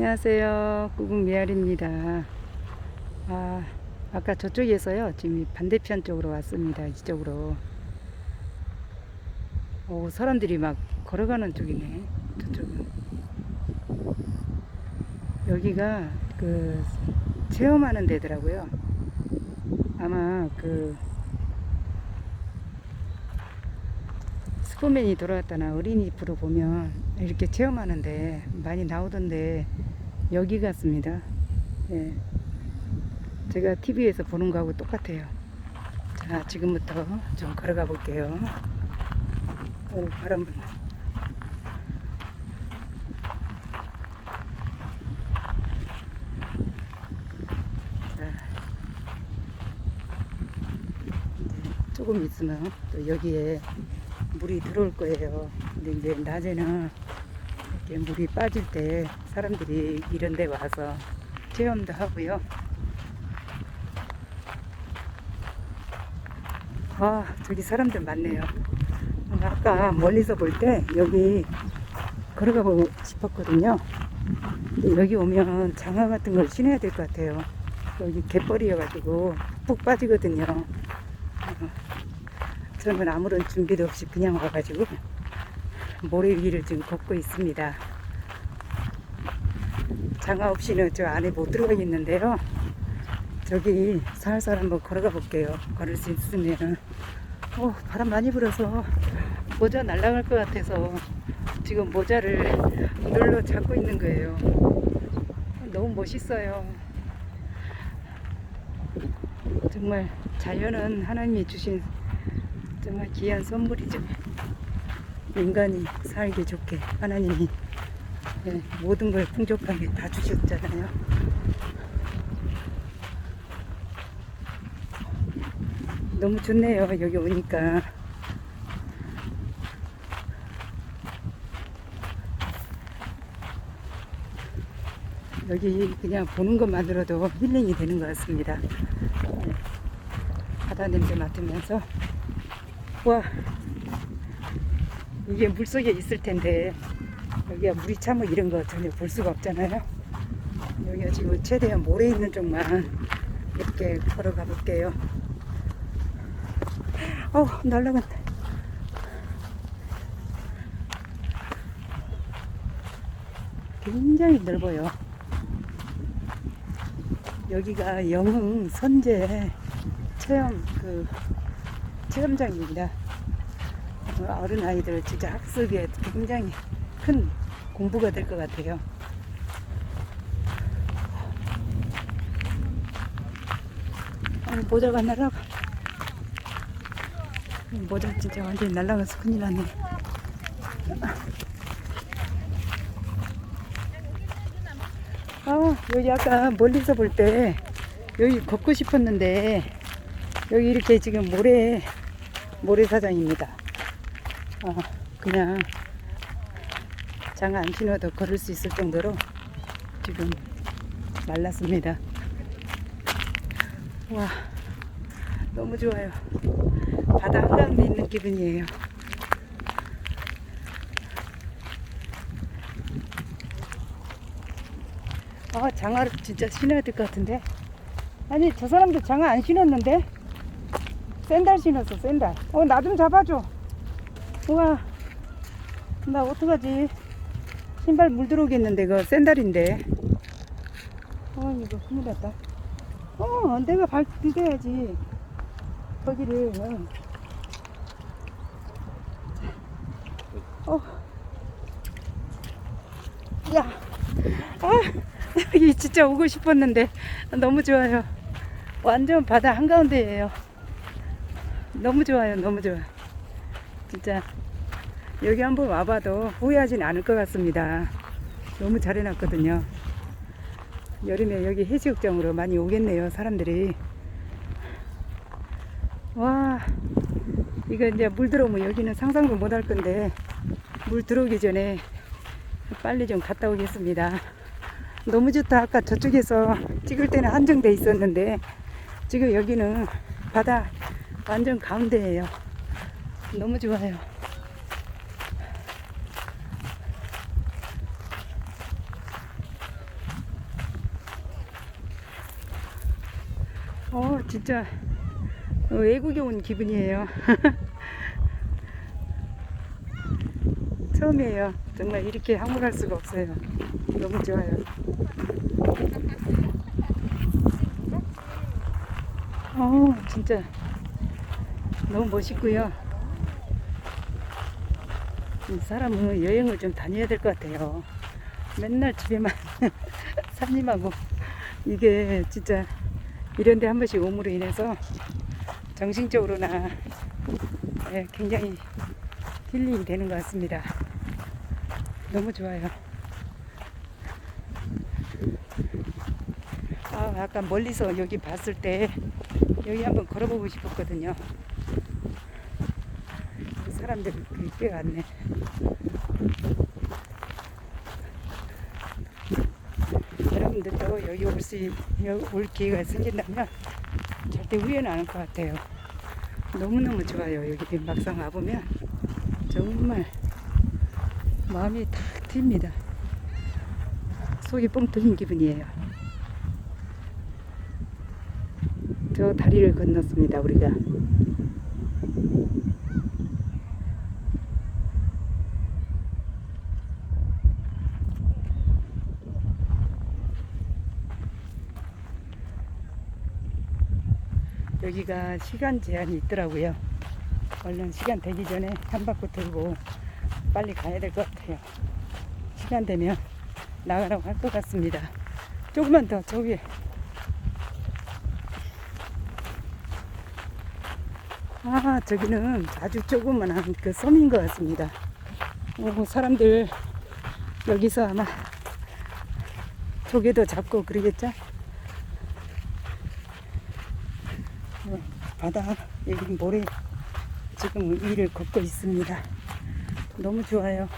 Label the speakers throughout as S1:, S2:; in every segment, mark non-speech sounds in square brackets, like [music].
S1: 안녕하세요. 꾸궁 미아리입니다. 아, 아까 저쪽에서요. 지금 이 반대편 쪽으로 왔습니다. 이쪽으로. 오, 사람들이 막 걸어가는 쪽이네. 저쪽은. 여기가 그 체험하는 데더라고요. 아마 그 슈퍼맨이 돌아왔다나 어린이 프로 보면 이렇게 체험하는데 많이 나오던데 여기 같습니다. 예. 제가 TV에서 보는 거하고 똑같아요. 자, 지금부터 좀 걸어가 볼게요. 오, 바람 이제 조금 있으면 또 여기에 물이 들어올 거예요. 근데 이제 낮에는 물이 빠질 때 사람들이 이런 데 와서 체험도 하고요. 아, 저기 사람들 많네요. 아까 멀리서 볼 때 여기 걸어가고 싶었거든요. 여기 오면 장화 같은 걸 신어야 될 것 같아요. 여기 갯벌이어가지고 푹 빠지거든요. 어, 저는 아무런 준비도 없이 그냥 와가지고 모래 위를 지금 걷고 있습니다. 장화 없이는 저 안에 못 들어가겠는데요. 저기 살살 한번 걸어가 볼게요. 걸을 수 있으면. 어, 바람 많이 불어서 모자 날아갈 것 같아서 지금 모자를 눌러 잡고 있는 거예요. 너무 멋있어요. 정말 자연은 하나님이 주신 정말 귀한 선물이죠. 인간이 살기 좋게 하나님이 예, 모든 걸 풍족하게 다 주셨잖아요. 너무 좋네요. 여기 오니까. 여기 그냥 보는 것만으로도 힐링이 되는 것 같습니다. 네. 바다 냄새 맡으면서 와 이게 물속에 있을 텐데 여기가 물이 차고 이런 거 전혀 볼 수가 없잖아요. 여기가 지금 최대한 모래 있는 쪽만 이렇게 걸어가 볼게요. 어 날라간다. 굉장히 넓어요. 여기가 영흥 선제 체험 그 체험장입니다. 어른 아이들 진짜 학습에 굉장히 큰 공부가 될 것 같아요. 아, 모자가 날아가. 모자 진짜 완전히 날아가서 큰일 났네. 아, 여기 아까 멀리서 볼 때 여기 걷고 싶었는데 여기 이렇게 지금 모래 모래사장입니다. 어, 그냥 장화 안 신어도 걸을 수 있을 정도로 지금 말랐습니다. 와, 너무 좋아요. 바다 한가운데 있는 기분이에요. 아, 장화를 진짜 신어야 될 것 같은데. 아니, 저 사람도 장화 안 신었는데? 샌들 신었어, 샌들. 어, 나 좀 잡아줘. 우와, 나 어떡하지? 신발 물 들어오겠는데, 그거 샌들인데. 어, 이거 큰일 났다. 어, 내가 발 디뎌야지. 거기를. 어. 어. 야. 아, 여기 진짜 오고 싶었는데 너무 좋아요. 완전 바다 한가운데예요. 너무 좋아요. 너무 좋아. 진짜 여기 한번 와봐도 후회하진 않을 것 같습니다. 너무 잘 해놨거든요. 여름에 여기 해수욕장으로 많이 오겠네요. 사람들이. 와, 이거 이제 물 들어오면 여기는 상상도 못 할 건데 물 들어오기 전에 빨리 좀 갔다 오겠습니다. 너무 좋다. 아까 저쪽에서 찍을 때는 한정돼 있었는데 지금 여기는 바다 완전 가운데예요. 너무 좋아요. 어, 진짜 외국에 온 기분이에요. [laughs] 처음이에요. 정말 이렇게 항문할 수가 없어요. 너무 좋아요. 어, 진짜 너무 멋있고요. 이 사람은 여행을 좀 다녀야 될 것 같아요. 맨날 집에만 [laughs] 살림하고 이게 진짜 이런 데 한 번씩 오므로 인해서 정신적으로나 예, 굉장히 힐링이 되는 것 같습니다. 너무 좋아요. 아, 약간 멀리서 여기 봤을 때 여기 한번 걸어보고 싶었거든요. 사람들이 꽤 왔네. 여러분들도 여기 올, 수, 있- 올 기회가 생긴다면 절대 후회는 안할것 같아요. 너무너무 좋아요. 여기 막상 와보면 정말 마음이 탁 트입니다. 속이 뻥 뚫린 기분이에요. 저 다리를 건넜습니다, 우리가. 여기가 시간 제한이 있더라고요. 얼른 시간 되기 전에 한 바퀴 돌고 빨리 가야 될 것 같아요. 시간 되면 나가라고 할 것 같습니다. 조금만 더 저기 아 저기는 아주 조그만한 그 섬인 것 같습니다. 오, 사람들 여기서 아마 조개도 잡고 그러겠죠? 어, 바다 여기 모래 지금 위를 걷고 있습니다. 너무 좋아요.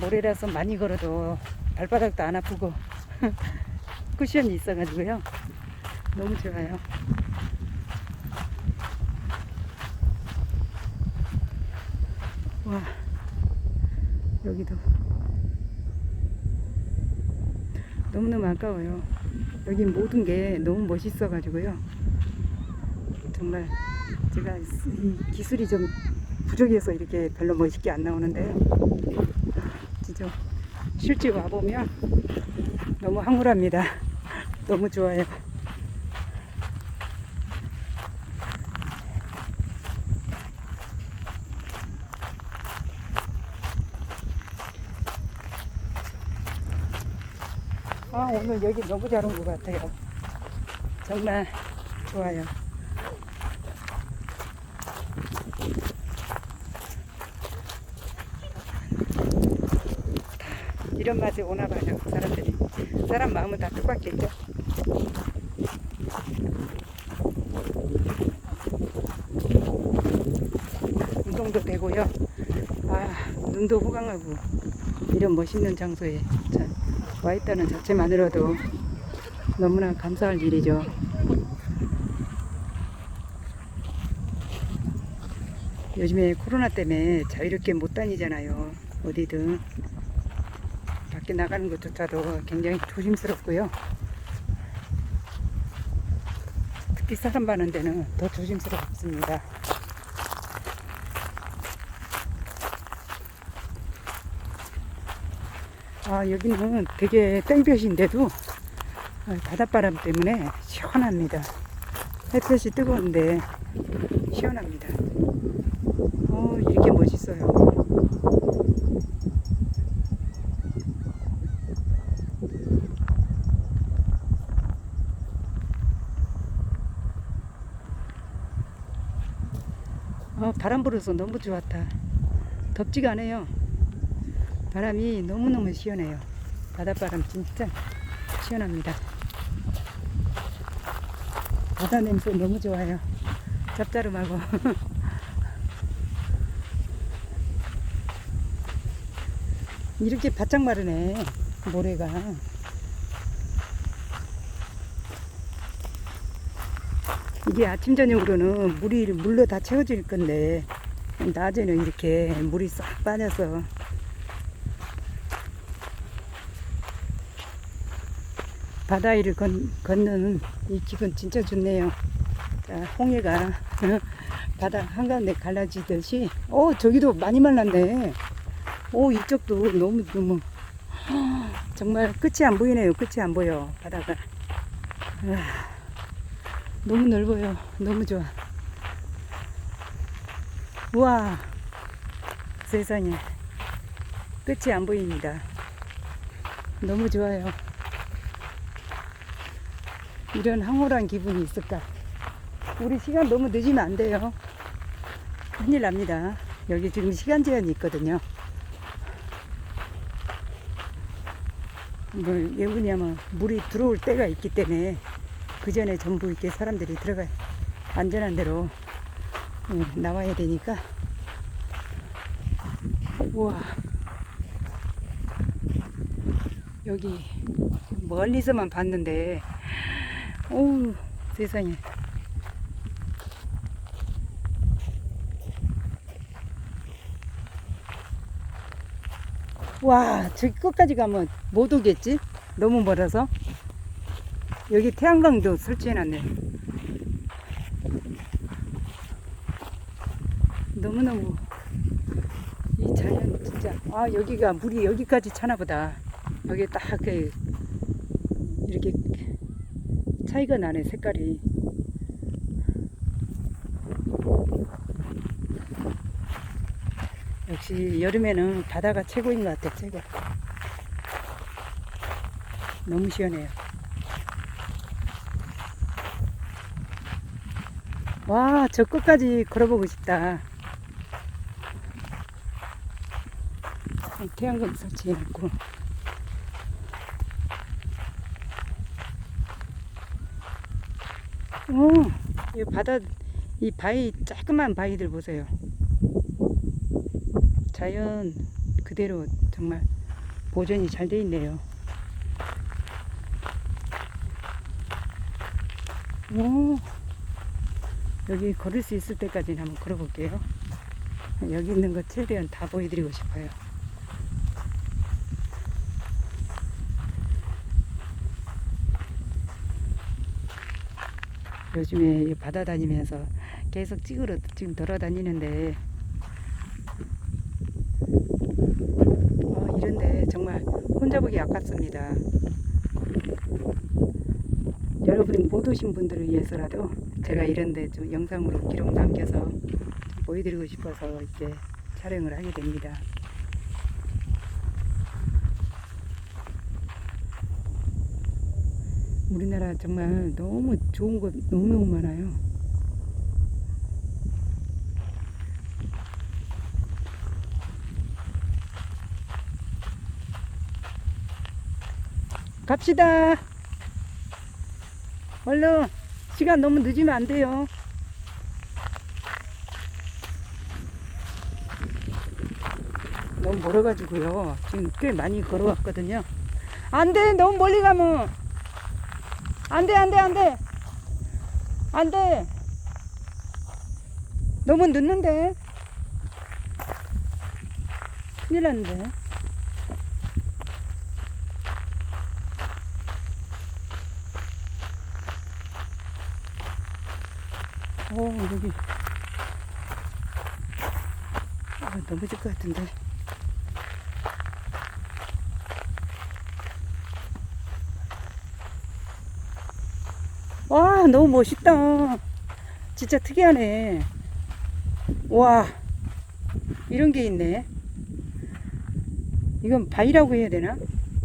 S1: 모래라서 많이 걸어도 발바닥도 안 아프고 [laughs] 쿠션이 있어가지고요. 너무 좋아요. 와 여기도 너무너무 아까워요. 여기 모든 게 너무 멋있어 가지고요. 정말 제가 이 기술이 좀 부족해서 이렇게 별로 멋있게 안 나오는데 진짜 실제 와보면 너무 황홀합니다. [laughs] 너무 좋아요. 아, 오늘 여기 너무 잘 온 것 같아요. 정말 좋아요. 이런 맛에 오나 봐요, 사람들이. 사람 마음은 다 똑같겠죠? 운동도 되고요. 아, 눈도 호강하고 이런 멋있는 장소에 자, 와 있다는 자체만으로도 너무나 감사할 일이죠. 요즘에 코로나 때문에 자유롭게 못 다니잖아요. 어디든. 밖에 나가는 것조차도 굉장히 조심스럽고요. 특히 사람 많은 데는 더 조심스럽습니다. 아, 여기는 되게 땡볕인데도 아, 바닷바람 때문에 시원합니다. 햇볕이 뜨거운데 시원합니다. 어, 이렇게 멋있어요. 어, 바람 불어서 너무 좋았다. 덥지가 않아요. 바람이 너무너무 시원해요. 바닷바람 진짜 시원합니다. 바다 냄새 너무 좋아요. 짭짤하고. [laughs] 이렇게 바짝 마르네, 모래가. 이게 아침, 저녁으로는 물이, 물로 다 채워질 건데, 낮에는 이렇게 물이 싹 빠져서 바다 위를 건, 걷는 이 기분 진짜 좋네요. 자, 홍해가 바다 한가운데 갈라지듯이, 어, 저기도 많이 말랐네. 오, 이쪽도 너무, 너무, 정말 끝이 안 보이네요. 끝이 안 보여, 바다가. 아, 너무 넓어요. 너무 좋아. 우와, 세상에. 끝이 안 보입니다. 너무 좋아요. 이런 황홀한 기분이 있을까? 우리 시간 너무 늦으면 안 돼요. 큰일 납니다. 여기 지금 시간 제한이 있거든요. 뭐, 왜 그러냐면, 물이 들어올 때가 있기 때문에, 그 전에 전부 이렇게 사람들이 들어가, 안전한 데로, 예, 나와야 되니까. 우와. 여기, 멀리서만 봤는데, 어우, 세상에. 와, 저기 끝까지 가면 못 오겠지? 너무 멀어서. 여기 태양광도 설치해놨네. 너무너무 이 자연 진짜 아 여기가 물이 여기까지 차나 보다. 여기 딱 그 이렇게 차이가 나네 색깔이. 역시 여름에는 바다가 최고인 것 같아 최고. 너무 시원해요 와 저 끝까지 걸어보고 싶다 태양광 설치해놓고 오, 이 바다, 이 바위, 조그만 바위들 보세요. 자연 그대로 정말 보존이 잘 돼 있네요. 오, 여기 걸을 수 있을 때까지는 한번 걸어볼게요. 여기 있는 거 최대한 다 보여드리고 싶어요. 요즘에 이 바다 다니면서 계속 찍으러 지금 돌아다니는데 어, 이런데 정말 혼자 보기 아깝습니다. 여러분 못 오신 분들을 위해서라도 제가 이런데 좀 영상으로 기록 남겨서 좀 보여드리고 싶어서 이렇게 촬영을 하게 됩니다. 우리나라 정말 너무 좋은 곳 너무너무 많아요. 갑시다. 얼른 시간 너무 늦으면 안 돼요. 너무 멀어가지고요. 지금 꽤 많이 걸어왔거든요. 안 돼, 너무 멀리 가면. 안 돼, 안 돼, 안 돼. 안 돼. 너무 늦는데. 큰일 났는데. 오, 여기. 아, 넘어질 것 같은데. 와, 너무 멋있다. 진짜 특이하네. 와, 이런 게 있네. 이건 바위라고 해야 되나?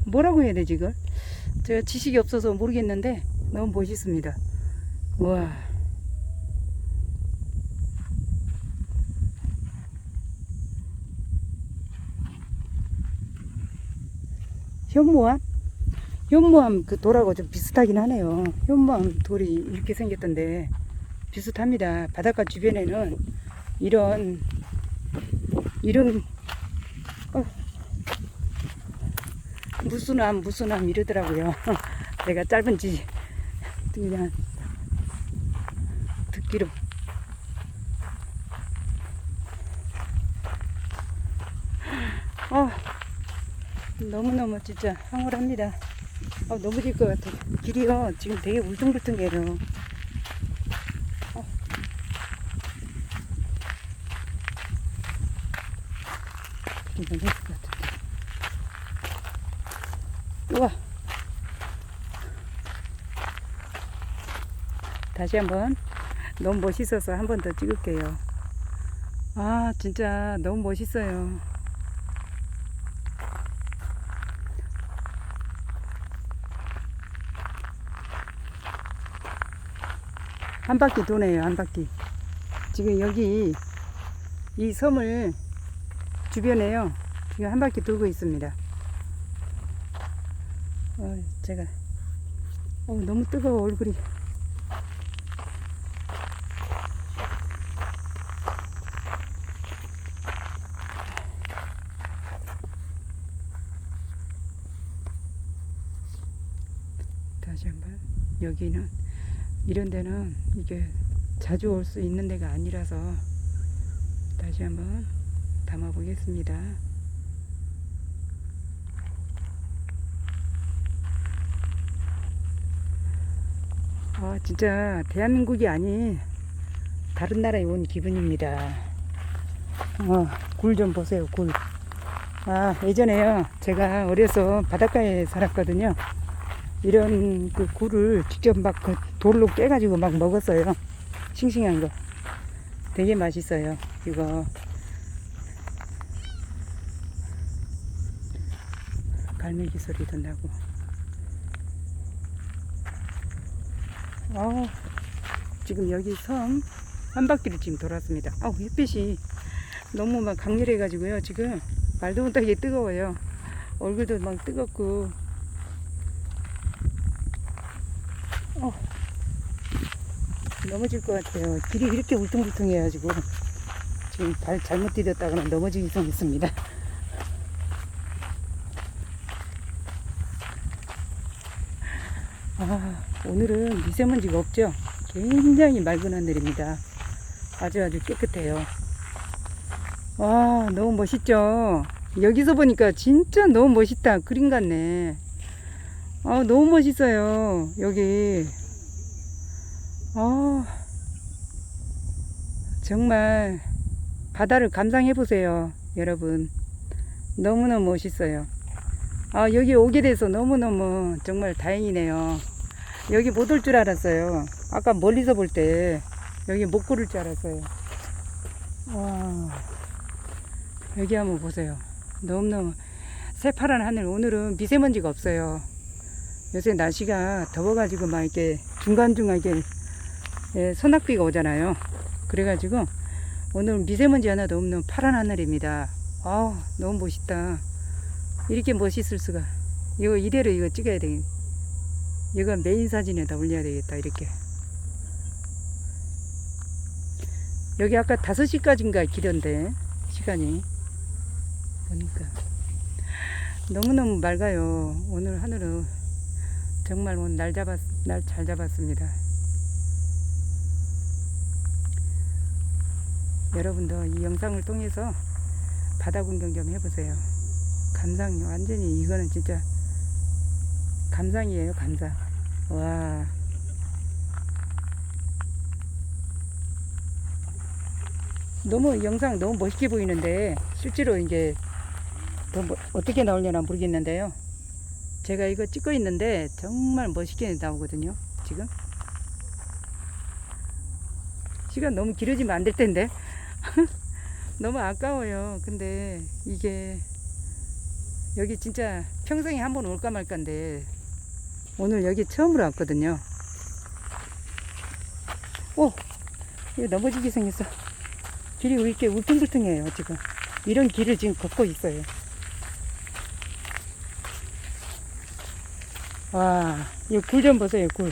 S1: 뭐라고 해야 되지, 이걸? 제가 지식이 없어서 모르겠는데, 너무 멋있습니다. 와. 현무암? 현무암 그 돌하고 좀 비슷하긴 하네요. 현무암 돌이 이렇게 생겼던데 비슷합니다. 바닷가 주변에는 이런 이런 어, 무수남 무수남 이러더라고요. [laughs] 내가 짧은지 그냥 듣기로 어, 너무너무 진짜 황홀합니다. 아, 넘어질 것 같아. 길이요. 지금 되게 울퉁불퉁해요. 어. 우와. 다시 한번 너무 멋있어서 한 번 더 찍을게요. 아, 진짜 너무 멋있어요. 한 바퀴 도네요, 한 바퀴. 지금 여기 이 섬을 주변에요. 지금 한 바퀴 돌고 있습니다. 어, 제가 어, 너무 뜨거워 얼굴이. 다시 한번 여기는 이런 데는 이게 자주 올 수 있는 데가 아니라서 다시 한번 담아 보겠습니다. 아, 진짜 대한민국이 아닌 다른 나라에 온 기분입니다. 어, 굴 좀 보세요, 굴. 아, 예전에요. 제가 어려서 바닷가에 살았거든요. 이런 그 굴을 직접 막 그 돌로 깨가지고 막 먹었어요. 싱싱한 거. 되게 맛있어요. 이거. 갈매기 소리도 나고. 어, 지금 여기 섬 한 바퀴를 지금 돌았습니다. 아우, 햇빛이 너무 막 강렬해가지고요. 지금 말도 못하게 뜨거워요. 얼굴도 막 뜨겁고. 넘어질 것 같아요. 길이 이렇게 울퉁불퉁해가지고 지금 발 잘못 디뎠다가는 넘어지기 성했습니다. 아, 오늘은 미세먼지가 없죠? 굉장히 맑은 하늘입니다. 아주 아주 깨끗해요. 와, 너무 멋있죠? 여기서 보니까 진짜 너무 멋있다. 그림 같네. 아, 너무 멋있어요. 여기. 아, 정말 바다를 감상해 보세요, 여러분. 너무너무 멋있어요. 아, 여기 오게 돼서 너무너무 정말 다행이네요. 여기 못 올 줄 알았어요. 아까 멀리서 볼 때 여기 못 고를 줄 알았어요. 와, 여기 한번 보세요. 너무너무 새파란 하늘. 오늘은 미세먼지가 없어요. 요새 날씨가 더워가지고 막 이렇게 중간중간 이렇게 예, 소낙비가 오잖아요. 그래가지고 오늘 미세먼지 하나도 없는 파란 하늘입니다. 아우 너무 멋있다. 이렇게 멋있을 수가. 이거 이대로 이거 찍어야 되겠. 이거 메인 사진에다 올려야 되겠다 이렇게. 여기 아까 5시까지인가 길었는데 시간이 보니까 너무너무 맑아요. 오늘 하늘은 정말 오늘 날 잡았 날 잘 잡았습니다. 여러분도 이 영상을 통해서 바다 구경 좀 해보세요. 감상이 완전히 이거는 진짜 감상이에요 감상. 와. 너무 영상 너무 멋있게 보이는데 실제로 이제 더 뭐, 어떻게 나오려나 모르겠는데요. 제가 이거 찍고 있는데 정말 멋있게 나오거든요. 지금 시간 너무 길어지면 안 될 텐데 [laughs] 너무 아까워요. 근데 이게 여기 진짜 평생에 한 번 올까 말까인데 오늘 여기 처음으로 왔거든요. 오, 이거 넘어지게 생겼어. 길이 왜 이렇게 울퉁불퉁해요 지금. 이런 길을 지금 걷고 있어요. 와, 이 굴 좀 보세요, 굴.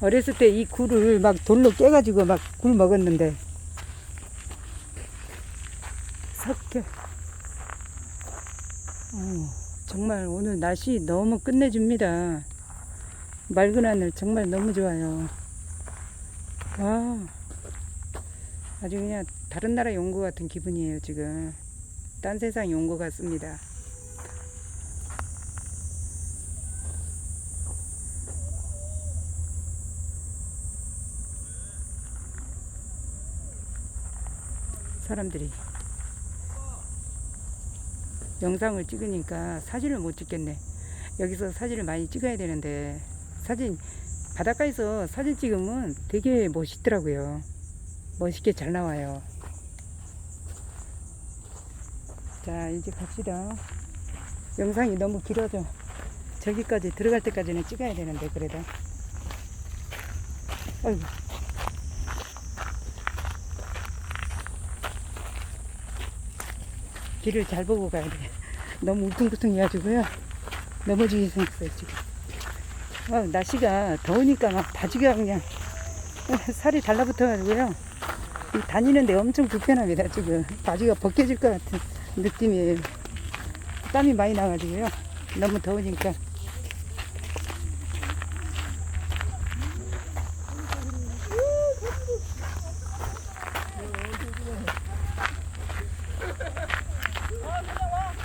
S1: 어렸을 때 이 굴을 막 돌로 깨가지고 막 굴 먹었는데. 석회. 어, 정말 오늘 날씨 너무 끝내줍니다. 맑은 하늘 정말 너무 좋아요. 와, 아주 그냥 다른 나라에 온것 같은 기분이에요, 지금. 딴 세상에 온것 같습니다. 사람들이 영상을 찍으니까 사진을 못 찍겠네. 여기서 사진을 많이 찍어야 되는데 사진 바닷가에서 사진 찍으면 되게 멋있더라고요. 멋있게 잘 나와요. 자, 이제 갑시다. 영상이 너무 길어져. 저기까지 들어갈 때까지는 찍어야 되는데 그래도. 어이구. 길을 잘 보고 가야 돼. [laughs] 너무 울퉁불퉁해가지고요. 넘어지게 생겼어요, 지금. 어, 날씨가 더우니까 막 바지가 그냥 [laughs] 살이 달라붙어가지고요. 이 다니는데 엄청 불편합니다, 지금. 바지가 벗겨질 것 같은 느낌이에요. 땀이 많이 나가지고요. 너무 더우니까.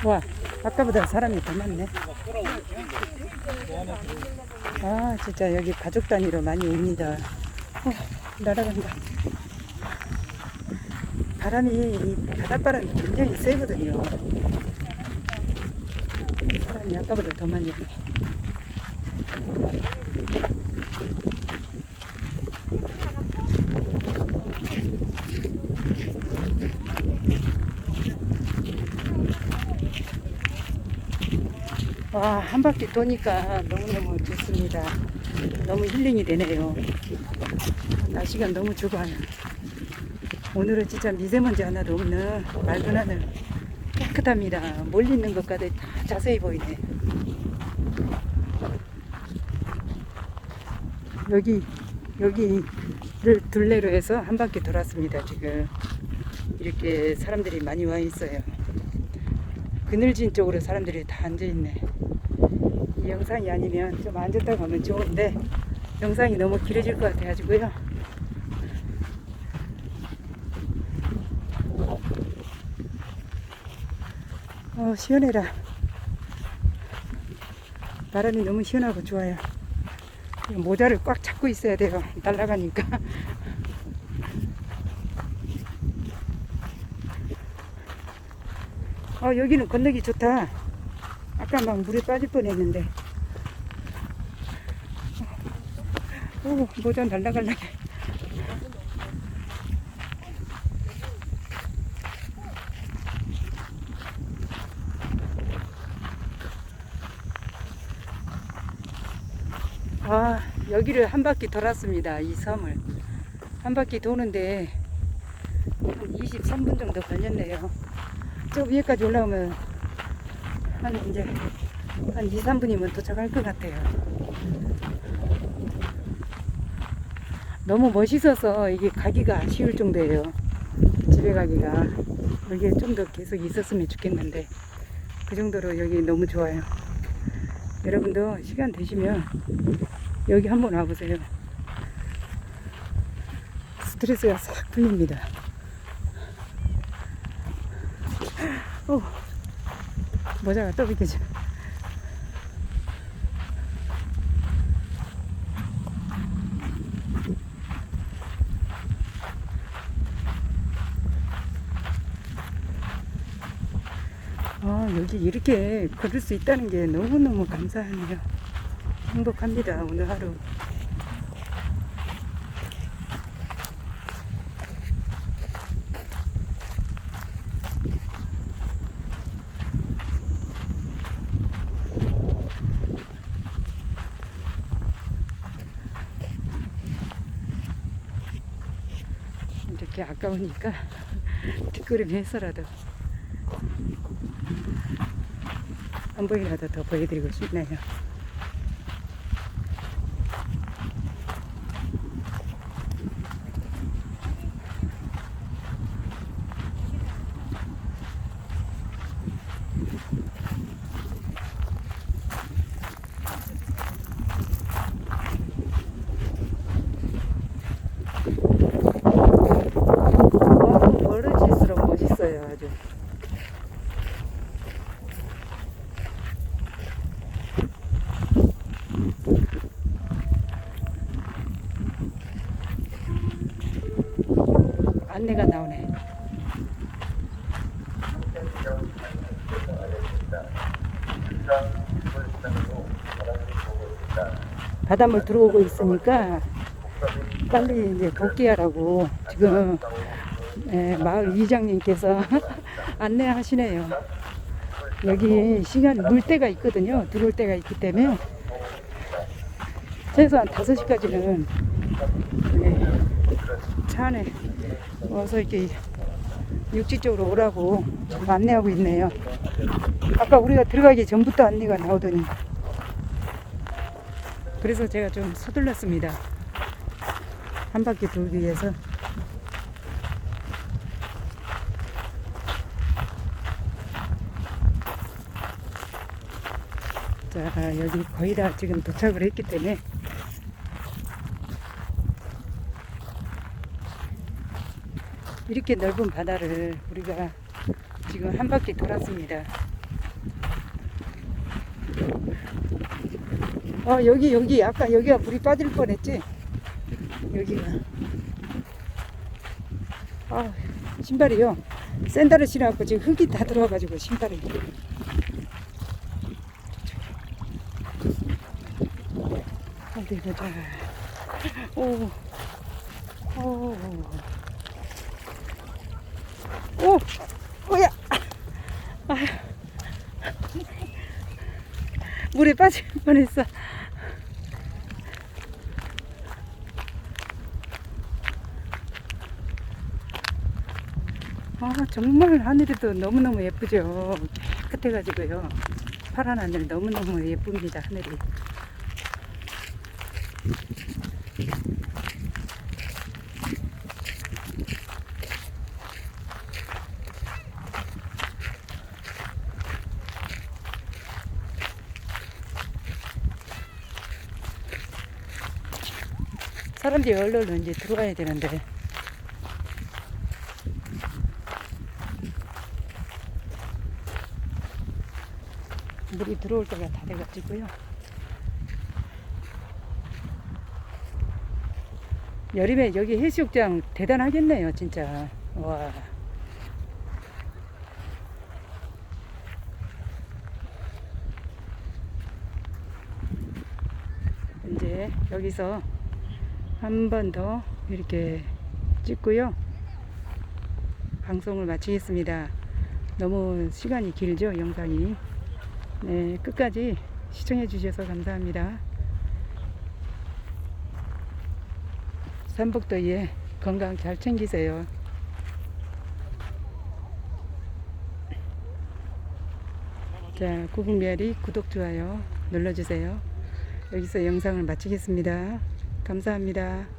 S1: 와, 아까보다 사람이 더 많네. 아, 진짜 여기 가족 단위로 많이 옵니다. 어, 날아간다. 바람이, 이 바닷바람이 굉장히 세거든요. 사람이 아까보다 더 많이 오네. 와, 한 바퀴 도니까 너무너무 좋습니다. 너무 힐링이 되네요. 날씨가 너무 좋아요. 오늘은 진짜 미세먼지 하나도 없는 맑은 하늘 깨끗합니다. 멀리 있는 것까지 다 자세히 보이네. 여기, 여기를 둘레로 해서 한 바퀴 돌았습니다, 지금. 이렇게 사람들이 많이 와 있어요. 그늘진 쪽으로 사람들이 다 앉아 있네. 이 영상이 아니면 좀 앉았다 가면 좋은데 영상이 너무 길어질 것 같아가지고요. 어, 시원해라. 바람이 너무 시원하고 좋아요. 모자를 꽉 잡고 있어야 돼요. 날아가니까. 어, 여기는 건너기 좋다. 아까 막 물에 빠질 뻔 했는데. 오, 모자 날라갈라게. 아, 여기를 한 바퀴 돌았습니다. 이 섬을. 한 바퀴 도는데 한 23분 정도 걸렸네요. 저 위에까지 올라오면 한 이제 한 2, 3분이면 도착할 것 같아요. 너무 멋있어서 이게 가기가 아쉬울 정도예요. 집에 가기가. 여기에 좀 더 계속 있었으면 좋겠는데 그 정도로 여기 너무 좋아요. 여러분도 시간 되시면 여기 한번 와보세요. 스트레스가 싹 풀립니다. 오, 모자가 또 비켜져. 아, 여기 이렇게 걸을 수 있다는 게 너무너무 감사하네요. 행복합니다, 오늘 하루. 아까우니까 [laughs] 뒷걸음 해서라도 한 번이라도 더 보여드리고 싶네요. 어, 버릇일수록 멋있어요, 아주. 안내가 나오네. 바닷물 들어오고 있으니까 빨리 이제 복귀하라고 지금 예, 마을 이장님께서 [laughs] 안내하시네요. 여기 시간 물때가 있거든요. 들어올 때가 있기 때문에 최소한 5시까지는 차 안에 와서 이렇게 육지 쪽으로 오라고 안내하고 있네요. 아까 우리가 들어가기 전부터 안내가 나오더니 그래서 제가 좀 서둘렀습니다. 한 바퀴 돌기 위해서. 자, 여기 거의 다 지금 도착을 했기 때문에 이렇게 넓은 바다를 우리가 지금 한 바퀴 돌았습니다. 어, 여기, 여기, 아까 여기가 물이 빠질 뻔했지? 여기가. 아, 신발이요. 샌들을 신어갖고 지금 흙이 다 들어와가지고 신발이. 어디 보자. 오, 오, 오, 뭐야? 아, 물에 빠질 뻔했어. 아, 정말 하늘이도 너무너무 예쁘죠. 깨끗해가지고요. 파란 하늘 너무너무 예쁩니다, 하늘이. 사람들이 얼른 이제 들어가야 되는데. 물이 들어올 때가 다 돼가지고요. 여름에 여기 해수욕장 대단하겠네요, 진짜. 와. 이제 여기서 한 번 더 이렇게 찍고요. 방송을 마치겠습니다. 너무 시간이 길죠, 영상이. 네, 끝까지 시청해 주셔서 감사합니다. 삼복더위에 건강 잘 챙기세요. 자, 구국미아리 구독, 좋아요 눌러주세요. 여기서 영상을 마치겠습니다. 감사합니다.